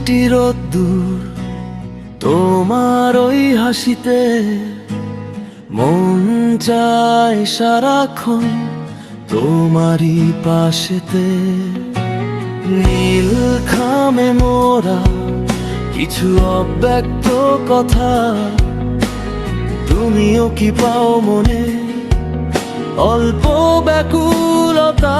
বৃষ্টি রোদ্দুর তোমার ওই হাসিতে মন চায় সারাক্ষণ তোমারই পাশেতে। নীল খামে মোরা কিছু অব্যক্ত কথা, তুমিও কি পাও মনে? অল্প ব্যাকুলতা।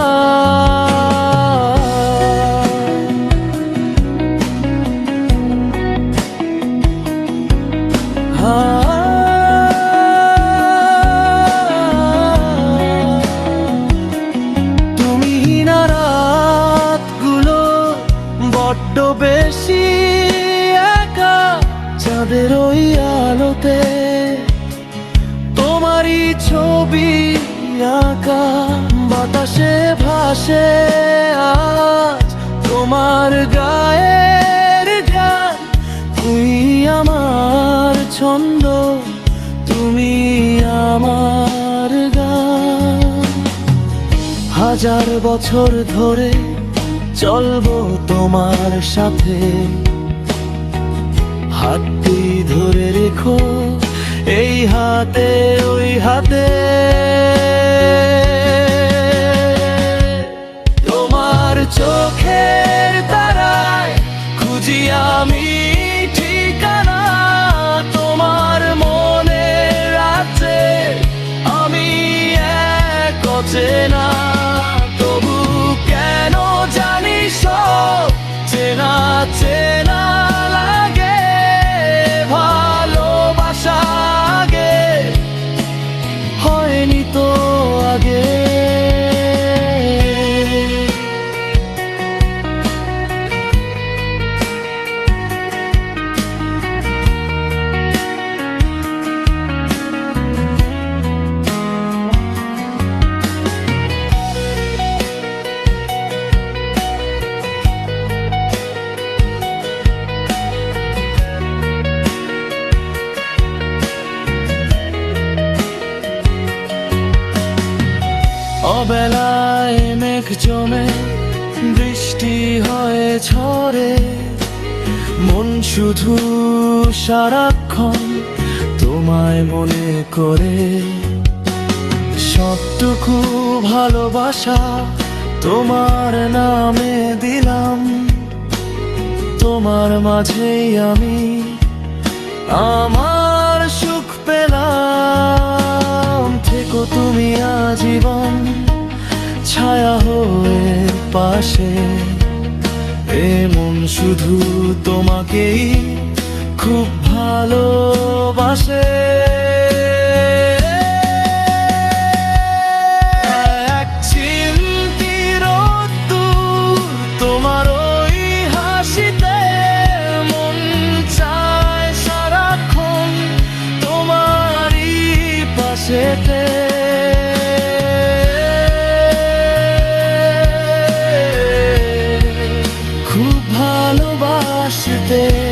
বেশি একা চাঁদের ওই আলোতে। তোমারই ছবি আঁকা, বাতাসে ভাসে আজ তোমার গায়ের গান তুই আমার ছন্দ, তুমি আমার গান। হাজার বছর ধরে চলবো তোমার সাথে। হাতটি ধরে রেখো, এই হাতে, ওই হাতে। তোমার চোখের তারায় খুঁজি আমি ঠিকানা। তোমার মনে আছে, আমি এক অচেনা সব চেনা চেনা অবেলায় মেঘ জমে, বৃষ্টি হয়ে ঝরে। মন শুধু সারাক্ষণ তোমায় মনে করে। সবটুকু ভালোবাসা তোমার নামে দিলাম। তোমার মাঝেই আমি, আমার পাশে এমন শুধু তোমাকেই খুব ভালোবাসে। এক there